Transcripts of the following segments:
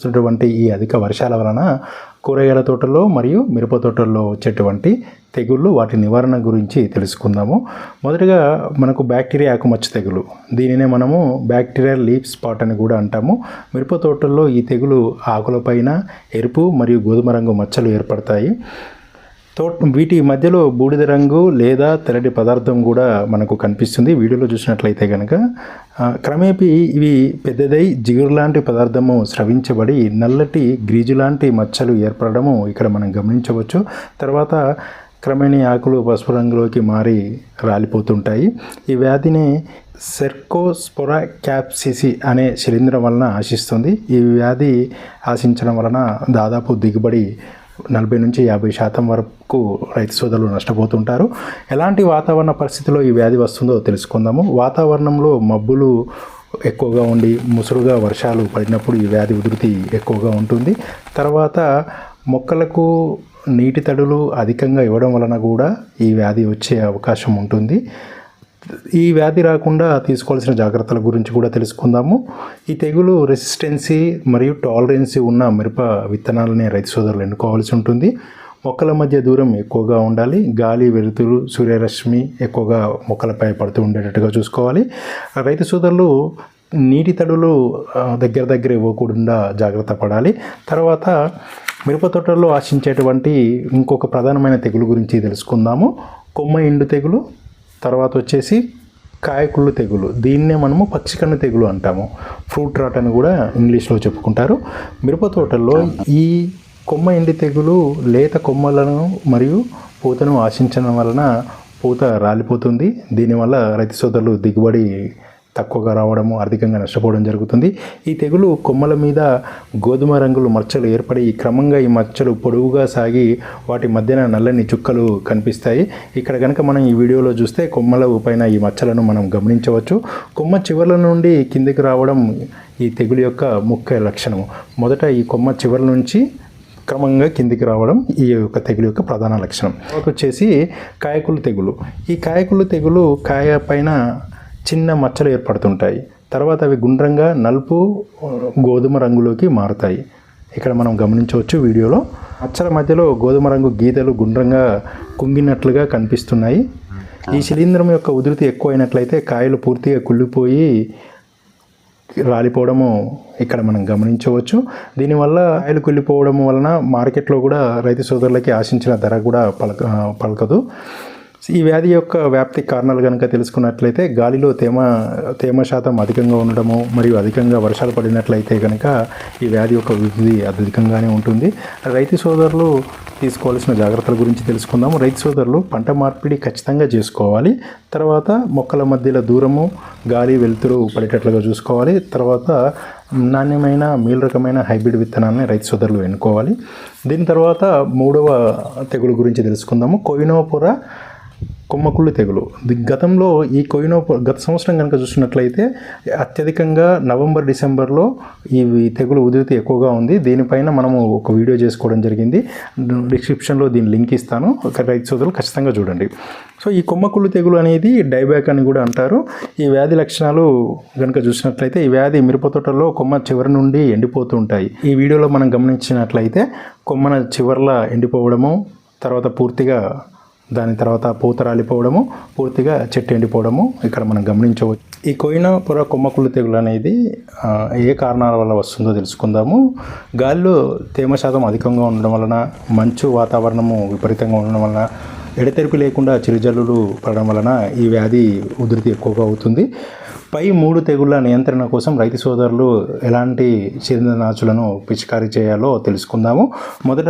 వస్తున్నటువంటి ఈ అధిక వర్షాల వలన కూరగాయల తోటల్లో మరియు మిరప తోటల్లో వచ్చేటువంటి తెగుళ్ళు వాటి నివారణ గురించి తెలుసుకుందాము. మొదటగా మనకు బ్యాక్టీరియా ఆకుమచ్చ తెగులు. దీనినే మనము బ్యాక్టీరియా లీప్ స్పాట్ అని కూడా అంటాము. మిరప తోటల్లో ఈ తెగులు ఆకులపైన ఎరుపు మరియు గోధుమ రంగు మచ్చలు ఏర్పడతాయి. తోట వీటి మధ్యలో బూడిద రంగు లేదా తెల్లటి పదార్థం కూడా మనకు కనిపిస్తుంది. వీడియోలో చూసినట్లయితే కనుక క్రమేపీ ఇవి పెద్దదై జిగురు లాంటి పదార్థము స్రవించబడి నల్లటి గ్రీజు లాంటి మచ్చలు ఏర్పడము ఇక్కడ మనం గమనించవచ్చు. తర్వాత క్రమేణీ ఆకులు పసుపు రంగులోకి మారి రాలిపోతుంటాయి. ఈ వ్యాధిని సెర్కోస్పొరా క్యాప్సిసి అనే శిలీంధ్రం వలన ఆశిస్తుంది. ఈ వ్యాధి ఆశించడం వలన దాదాపు దిగుబడి నలభై నుంచి యాభై శాతం వరకు రైతు సోదరులు నష్టపోతుంటారు. ఎలాంటి వాతావరణ పరిస్థితిలో ఈ వ్యాధి వస్తుందో తెలుసుకుందాము. వాతావరణంలో మబ్బులు ఎక్కువగా ఉండి ముసురుగా వర్షాలు పడినప్పుడు ఈ వ్యాధి ఉధృతి ఎక్కువగా ఉంటుంది. తర్వాత మొక్కలకు నీటి తడులు అధికంగా ఇవ్వడం వలన కూడా ఈ వ్యాధి వచ్చే అవకాశం ఉంటుంది. ఈ వ్యాధి రాకుండా తీసుకోవాల్సిన జాగ్రత్తల గురించి కూడా తెలుసుకుందాము. ఈ తెగులు రెసిస్టెన్సీ మరియు టాలరెన్సీ ఉన్న మిరప విత్తనాలని రైతు సోదరులు ఎన్నుకోవాల్సి ఉంటుంది. మొక్కల మధ్య దూరం ఎక్కువగా ఉండాలి. గాలి వెలుతురు సూర్యరశ్మి ఎక్కువగా మొక్కలపై పడుతూ ఉండేటట్టుగా చూసుకోవాలి. రైతు సోదరులు నీటి తడులు దగ్గర దగ్గర ఇవ్వకుండా జాగ్రత్త పడాలి. తర్వాత మిరప తోటల్లో ఆశించేటువంటి ఇంకొక ప్రధానమైన తెగులు గురించి తెలుసుకుందాము. కొమ్మ ఎండు తెగులు తర్వాత వచ్చేసి కాయకుళ్ళు తెగులు. దీన్నే మనము పక్షికన్ను తెగులు అంటాము. ఫ్రూట్ రాట్ అని కూడా ఇంగ్లీష్లో చెప్పుకుంటారు. మిరప తోటల్లో ఈ కొమ్మ ఎండి తెగులు లేత కొమ్మలను మరియు పూతను ఆశించడం వలన పూత రాలిపోతుంది. దీనివల్ల రైతు సోదరులు దిగుబడి తక్కువగా రావడము ఆర్థికంగా నష్టపోవడం జరుగుతుంది. ఈ తెగులు కొమ్మల మీద గోధుమ రంగులు మచ్చలు ఏర్పడి క్రమంగా ఈ మచ్చలు పొడవుగా సాగి వాటి మధ్యన నల్లని చుక్కలు కనిపిస్తాయి. ఇక్కడ కనుక మనం ఈ వీడియోలో చూస్తే కొమ్మల పైన ఈ మచ్చలను మనం గమనించవచ్చు. కొమ్మ చివర్ల నుండి కిందికి రావడం ఈ తెగులు యొక్క ముఖ్య లక్షణము. మొదట ఈ కొమ్మ చివరి నుంచి క్రమంగా కిందికి రావడం ఈ యొక్క తెగులు యొక్క ప్రధాన లక్షణం. వచ్చేసి కాయకులు తెగులు. ఈ కాయకులు తెగులు కాయ పైన చిన్న మచ్చలు ఏర్పడుతుంటాయి. తర్వాత అవి గుండ్రంగా నలుపు గోధుమ రంగులోకి మారుతాయి. ఇక్కడ మనం గమనించవచ్చు వీడియోలో. మచ్చల మధ్యలో గోధుమ రంగు గీతలు గుండ్రంగా కుంగినట్లుగా కనిపిస్తున్నాయి. ఈ శిలీంధ్రం యొక్క ఉధృతి ఎక్కువ అయినట్లయితే కాయలు పూర్తిగా కుళ్ళిపోయి రాలిపోవడము ఇక్కడ మనం గమనించవచ్చు. దీనివల్ల కాయలు కుళ్ళిపోవడం వలన మార్కెట్లో కూడా రైతు సోదరులకి ఆశించిన ధర కూడా పలక పలకదు. ఈ వ్యాధి యొక్క వ్యాప్తి కారణాలు కనుక తెలుసుకున్నట్లయితే గాలిలో తేమ తేమ శాతం అధికంగా ఉండడము మరియు అధికంగా వర్షాలు పడినట్లయితే కనుక ఈ వ్యాధి యొక్క వృద్ధి అధికంగానే ఉంటుంది. రైతు సోదరులు తీసుకోవాల్సిన జాగ్రత్తల గురించి తెలుసుకుందాము. రైతు సోదరులు పంట మార్పిడి ఖచ్చితంగా చేసుకోవాలి. తర్వాత మొక్కల మధ్యలో దూరము గాలి వెలుతురు పడేటట్లుగా చూసుకోవాలి. తర్వాత నాణ్యమైన మీల్ రకమైన హైబ్రిడ్ విత్తనాలని రైతు సోదరులు ఎన్నుకోవాలి. దీని తర్వాత మూడవ తెగులు గురించి తెలుసుకుందాము. కోవినోపుర కొమ్మకుళ్ళు తెగులు. గతంలో ఈ కొయినో గత సంవత్సరం కనుక చూసినట్లయితే అత్యధికంగా నవంబర్ డిసెంబర్లో ఈ తెగులు ఉధృతి ఎక్కువగా ఉంది. దీనిపైన మనము ఒక వీడియో చేసుకోవడం జరిగింది. డిస్క్రిప్షన్లో దీని లింక్ ఇస్తాను. ఒక రైతు సోదరులు ఖచ్చితంగా చూడండి. సో ఈ కొమ్మకుళ్ళు తెగులు అనేది డైబ్యాక్ అని కూడా అంటారు. ఈ వ్యాధి లక్షణాలు కనుక చూసినట్లయితే ఈ వ్యాధి మిరప తోటల్లో కొమ్మ చివరి నుండి ఎండిపోతూ ఉంటాయి. ఈ వీడియోలో మనం గమనించినట్లయితే కొమ్మన చివర్ల ఎండిపోవడము తర్వాత పూర్తిగా దాని తర్వాత పూత రాలిపోవడము పూర్తిగా చెట్టు ఎండిపోవడము ఇక్కడ మనం గమనించవచ్చు. ఈ కోయిన పొర కొమ్మకుళ్ళు తెగులు అనేది ఏ కారణాల వల్ల వస్తుందో తెలుసుకుందాము. గాలిలో తేమ శాతం అధికంగా ఉండడం వలన మంచు వాతావరణము విపరీతంగా ఉండడం వలన ఎడతెరిపి లేకుండా చిరుజల్లులు పడడం వలన ఈ వ్యాధి ఉధృతి ఎక్కువగా అవుతుంది. పై మూడు తెగుళ్ళ నియంత్రణ కోసం రైతు సోదరులు ఎలాంటి నాచులను పిచికారీ చేయాలో తెలుసుకుందాము. మొదట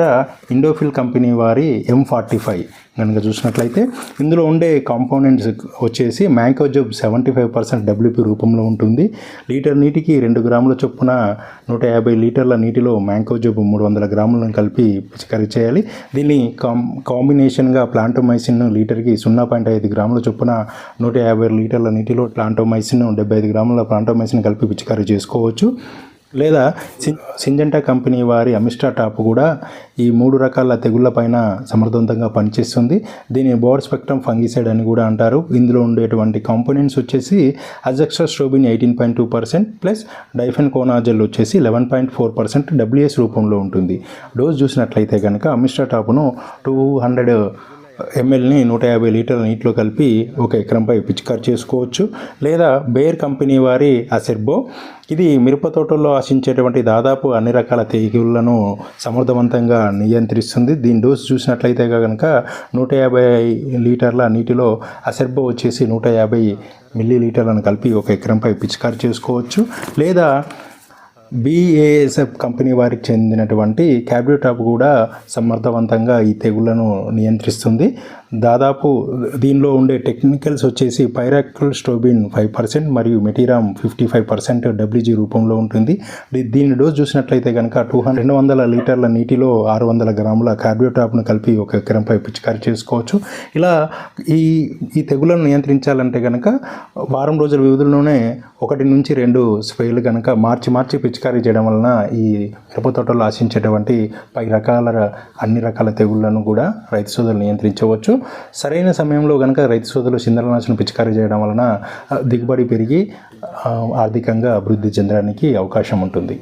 ఇండోఫిల్ కంపెనీ వారి ఎం ఫార్టీ ఫైవ్ కనుక చూసినట్లయితే ఇందులో ఉండే కాంపోనెంట్స్ వచ్చేసి mancozeb seventy five percent WP రూపంలో ఉంటుంది. లీటర్ నీటికి రెండు గ్రాముల చొప్పున నూట యాభై లీటర్ల నీటిలో మ్యాంకోజబ్ మూడు వందల గ్రాములను కలిపి పిచికారీ చేయాలి. దీన్ని కాం కాంబినేషన్గా ప్లాంటోమైసిన్ లీటర్కి సున్నా పాయింట్ ఐదు గ్రాముల చొప్పున నూట యాభై లీటర్ల నీటిలో ప్లాంటోమైసిన్ డెబ్బై ఐదు గ్రాముల ప్లాంటోమైసిన్ కలిపి పిచికారీ చేసుకోవచ్చు. లేదా సి- సింజెంటా కంపెనీ వారి అమిస్టా టాప్ కూడా ఈ మూడు రకాల తెగుళ్ళపైన సమర్థవంతంగా పనిచేస్తుంది. దీని బోర్డ్ స్పెక్ట్రమ్ ఫంగిసైడ్ అని కూడా అంటారు. ఇందులో ఉండేటువంటి కాంపోనెంట్స్ వచ్చేసి azoxystrobin eighteen point two percent plus difenoconazole వచ్చేసి eleven point four percent WS రూపంలో ఉంటుంది. డోస్ చూసినట్లయితే కనుక అమిస్టా టాప్ను టూ హండ్రెడ్ ఎంఎల్ని నూట యాభై లీటర్ల నీటిలో కలిపి ఒక ఎకరంపై పిచికారి చేసుకోవచ్చు. లేదా బేర్ కంపెనీ వారి అసెర్బో. ఇది మిరప తోటల్లో ఆశించేటువంటి దాదాపు అన్ని రకాల తెగుళ్ళను సమర్థవంతంగా నియంత్రిస్తుంది. దీని డోస్ చూసినట్లయితే కనుక నూట యాభై లీటర్ల నీటిలో అసెర్బో వచ్చేసి నూట యాభై మిల్లీ లీటర్లను కలిపి ఒక ఎకరంపై పిచికారి చేసుకోవచ్చు. లేదా బీఏఎస్ఎఫ్ కంపెనీ వారికి చెందినటువంటి క్యాబ్రిటాప్ కూడా సమర్థవంతంగా ఈ తెగుళ్ళను నియంత్రిస్తుంది. దాదాపు దీనిలో ఉండే టెక్నికల్స్ వచ్చేసి పైరాక్యుల్ స్టోబిన్ ఫైవ్ పర్సెంట్ మరియు metiram fifty five percent WG రూపంలో ఉంటుంది. దీని డోస్ చూసినట్లయితే కనుక టూ హండ్రెడ్ రెండు వందల లీటర్ల నీటిలో ఆరు వందల గ్రాముల కార్బియోటాప్ను కలిపి ఒక ఎకరంపై పిచికారి చేసుకోవచ్చు. ఇలా ఈ ఈ తెగులను నియంత్రించాలంటే కనుక వారం రోజుల వ్యవధిలోనే ఒకటి నుంచి రెండు స్ప్రేలు కనుక మార్చి మార్చి పిచికారీ చేయడం వలన ఈ మిరప తోటలో ఆశించేటువంటి పై రకాల అన్ని రకాల తెగుళ్ళను కూడా రైతు సోదరులు నియంత్రించవచ్చు. సరైన సమయంలో కనుక రైతు సోదరులు సింధలనాశనం పిచికారీ చేయడం వలన దిగుబడి పెరిగి ఆర్థికంగా అభివృద్ధి చెందడానికి అవకాశం ఉంటుంది.